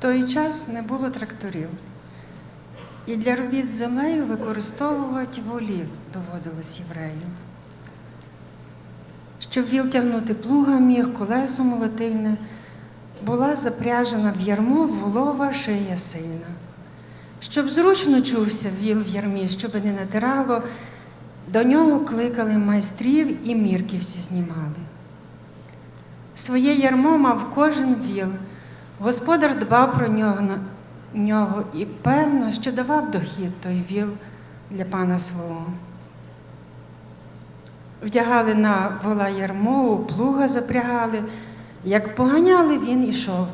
той час не було тракторів. І для робіт з землею використовувати волів доводилось єврею. Щоб віл тягнути плуга міг, колесо молотильне, була запряжена в ярмо волова шия сильна. Щоб зручно чувся віл в ярмі, щоб не натирало, до нього кликали майстрів і мірки всі знімали. Своє ярмо мав кожен віл. Господар дбав про нього, нього і певно, що давав дохід той віл для пана свого. Вдягали на вола ярмо, плуга запрягали. Як поганяли, він ішов,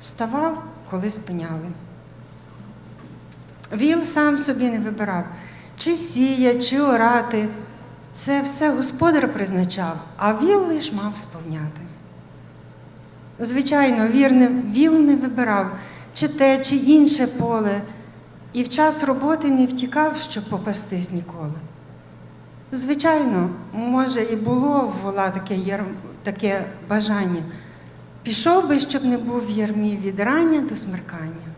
ставав, коли спиняли. Віл сам собі не вибирав, чи сіє, чи орати. Це все господар призначав, а віл лиш мав сповняти. Звичайно, вір не, віл не вибирав, чи те, чи інше поле, і в час роботи не втікав, щоб попастись ніколи. Звичайно, може, і було в вола таке, яр... таке бажання. Пішов би, щоб не був в ярмі від рання до смеркання.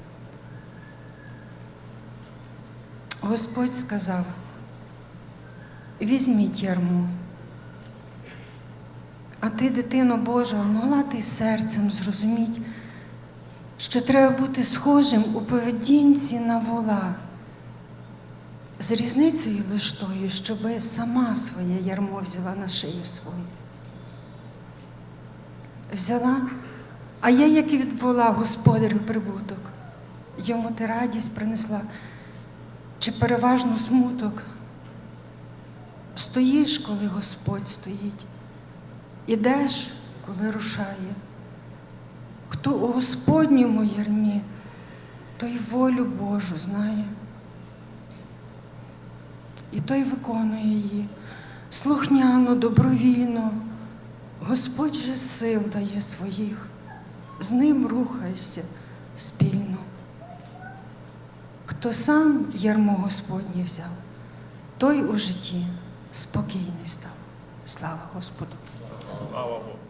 Господь сказав: візьміть ярмо. А ти, дитино Божа, могла ти серцем зрозуміти, що треба бути схожим у поведінці на вола, з різницею лиш тою, щоби сама своє ярмо взяла на шию свою. Взяла, а я, як і від вола, господарю прибуток, йому ти радість принесла, чи переважно смуток. Стоїш, коли Господь стоїть. Ідеш, коли рушає. Хто у Господньому ярмі, той волю Божу знає. І той виконує її слухняно, добровільно. Господь же сил дає своїх, з ним рухаєшся спільно. Хто сам ярмо Господнє взяв, той у житті спокійний став. Слава Господу! Слава Богу.